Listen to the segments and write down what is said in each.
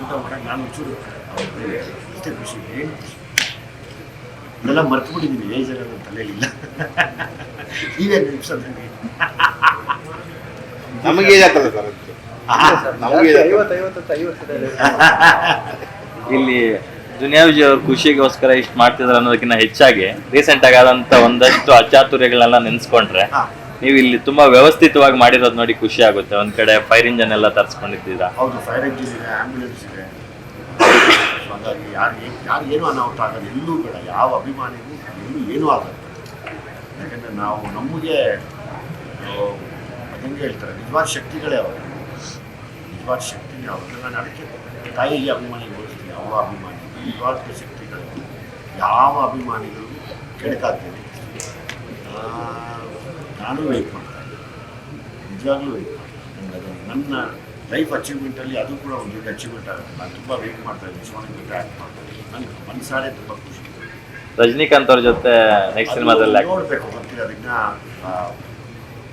ಊಟ ಮಾಡಕ್ಕೆ ನಾನು ಒಂಚೂರು ಅವ್ರಿಗೆ ಅಷ್ಟೇ ಖುಷಿ ಏನು ಖುಷಿ ಇದೆಲ್ಲ ಮರ್ತು ಬಿಟ್ಟಿದ್ದೀನಿ ನನ್ನ ತಲೆಯಲ್ಲಿಲ್ಲ ನೀವೇ ನಮಗೆ ಸರ್ ಇಲ್ಲಿ ದುನಿಯಾ ವಿಜಯ್ ಅವ್ರ ಖುಷಿಗೋಸ್ಕರ ಇಷ್ಟು ಮಾಡ್ತಿದ್ರು ಅನ್ನೋದಕ್ಕಿಂತ ಹೆಚ್ಚಾಗಿ ರೀಸೆಂಟ್ ಆಗಿ ಆದಂತ ಒಂದಷ್ಟು ಅಚಾತುರ್ಯಗಳನ್ನ ನೆನ್ಸ್ಕೊಂಡ್ರೆ ಹಾ. ನೀವು ಇಲ್ಲಿ ತುಂಬಾ ವ್ಯವಸ್ಥಿತವಾಗಿ ಮಾಡಿರೋದು ನೋಡಿ ಖುಷಿ ಆಗುತ್ತೆ. ಒಂದ್ ಕಡೆ ಫೈರ್ ಇಂಜನ್ ಎಲ್ಲ ತರಿಸ್ಕೊಂಡಿದ್ದೀರಾ? ಹೌದು ಫೈರ್ ಇಂಜಿನ್ ಇದೆ ಆಂಬ್ಯುಲೆನ್ಸ್ ಇದೆ. ಹಾಗಾಗಿ ಯಾರು ಯಾರು ಏನು ಅನಾಹುತ ಆಗಲ್ಲ. ಎಲ್ಲೂ ಬೇಡ. ಯಾವ ಅಭಿಮಾನಿಗೂ ಎಲ್ಲೂ ಏನೂ ಆಗಲ್ಲ. ಯಾಕಂದರೆ ನಾವು ನಮಗೆ ಹೆಂಗೆ ಹೇಳ್ತಾರೆ, ನಿಜವಾದ ಶಕ್ತಿಗಳೇ ಅವರು. ನಿಜವಾದ ಶಕ್ತಿನೇ ಅವರು. ನಾನು ಅದಕ್ಕೆ ತಾಯಿಗೆ ಅಭಿಮಾನಿ ಹೋಲಿಸ್ತೀನಿ ಅವರ ಅಭಿಮಾನಿ. ನಿಜವಾದ ಶಕ್ತಿಗಳು. ಯಾವ ಅಭಿಮಾನಿಗಳು ಕೆಡಕಾಗ್ತದೆ ನಾನು ವೆಯ್ಟ್ ಮಾಡ್ತಾ ಇದ್ದೀನಿ ನಿಜವಾಗ್ಲೂ ವೆಯ್ಟ್ ಮಾಡ್ತೀನಿ ಅದು ನನ್ನ ಲೈಫ್ ಅಚೀವ್ಮೆಂಟಲ್ಲಿ ಅದು ಕೂಡ ಒಂದು ದೊಡ್ಡ ಅಚೀವ್ಮೆಂಟ್ ಆಗುತ್ತೆ. ನಾನು ತುಂಬ ವೆಯ್ಟ್ ಮಾಡ್ತಾ ಇದ್ದೀನಿ ಜೊತೆ ಆ್ಯಕ್ಟ್ ಮಾಡ್ತಾ ಇದ್ದೀನಿ ನನಗೆ ಮನಸಾರೆ ತುಂಬ ಖುಷಿ. ರಜನಿಕಾಂತ್ ಅವ್ರ ಜೊತೆ ನೆಕ್ಸ್ಟ್ ಸಿನಿಮಾದಲ್ಲಿ ನೋಡಬೇಕು ಗೊತ್ತಿಲ್ಲ. ಅದನ್ನ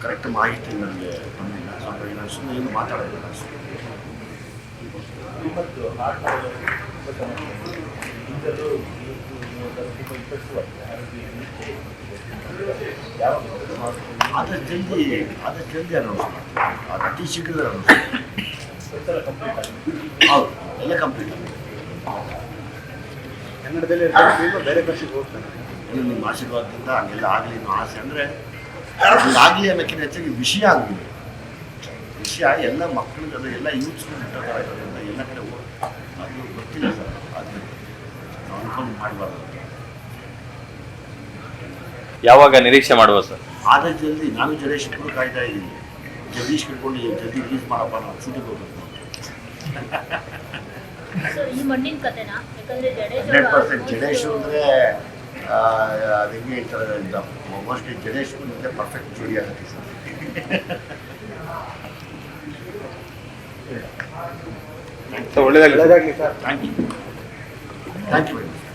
ಕರೆಕ್ಟ್ ಮಾಹಿತಿ ನನಗೆ ಬಂದಿಲ್ಲ. ಸೊ ಹಾಗಾಗಿ ನಾನು ಸುಮ್ಮನೆ ಏನು ಮಾತಾಡೋದಿಲ್ಲ ಅಷ್ಟೇ. ಆದಷ್ಟು ಜಲ್ದಿ ಆದಷ್ಟು ಜಲ್ದಿ ಅನೌನ್ಸ್ ಮಾಡ್ತೀವಿ ಅದು ಅತಿ ಶೀಘ್ರದಲ್ಲಿ ಅನೌನ್ಸ್ ಹೌದು ಎಲ್ಲ ಕಂಪ್ಲೀಟ್ ಕನ್ನಡದಲ್ಲಿ ಬೇರೆ ಭಾಷೆಗೆ ಹೋಗ್ತಾನೆ ಇದು ನಿಮ್ಮ ಆಶೀರ್ವಾದದಿಂದ ಹಂಗೆಲ್ಲ ಆಗಲಿ ಅನ್ನೋ ಆಸೆ ಅಂದರೆ ಆಗಲಿ ಅನ್ನೋಕ್ಕಿಂತ ಹೆಚ್ಚಾಗಿ ವಿಷಯ ಆಗಲಿ. ವಿಷಯ ಎಲ್ಲ ಮಕ್ಕಳಿಗೆ ಅದು ಎಲ್ಲ ಯೂತ್ಸ್ಗಳು ಇಟ್ಟಿರ್ತಾರೆ ಅದರಿಂದ ಎಲ್ಲ ಕಡೆ ಹೋಗಿ ಅದು ಗೊತ್ತಿಲ್ಲ ಸರ್. ಅದು ನಾವು ಅನ್ಕೊಂಡು ಮಾಡಬಾರ್ದು. ಯಾವಾಗ ನಿರೀಕ್ಷೆ ಮಾಡುವ ಸರ್? ಆದಷ್ಟು ಜಲ್ದಿ ನಾನು ಜಡೇಶ್ ಕೂಡ ಕಾಯ್ತಾ ಇದ್ದೀನಿ. ಜಗದೀಶ್ ಕರ್ಕೊಂಡು ಜಲ್ದಿ ರಿಲೀಸ್ ಮಾಡಪ್ಪ ನಾವು ಶೂಟಿಂಗ್ ಹೋಗ್ಬೇಕು ಈ ಮಣ್ಣಿನ ಕಥೆನಾ? ಯಾಕಂದ್ರೆ ಜಡೇಶ್ ಹಂಡ್ರೆಡ್ ಪರ್ಸೆಂಟ್ ಜಡೇಶ್ ಅಂದರೆ ಅದು ಈ ಥರ ಮೋಸ್ಟ್ಲಿ ಜಡೇಶ್ ಮುಂದೆ ಪರ್ಫೆಕ್ಟ್ ಜೋಡಿ ಆಗುತ್ತೆ ಸರ್ ಒಳ್ಳೆಯದಾಗಲಿ ಒಳ್ಳೆದಾಗ್ಲಿ sir. Thank you thank you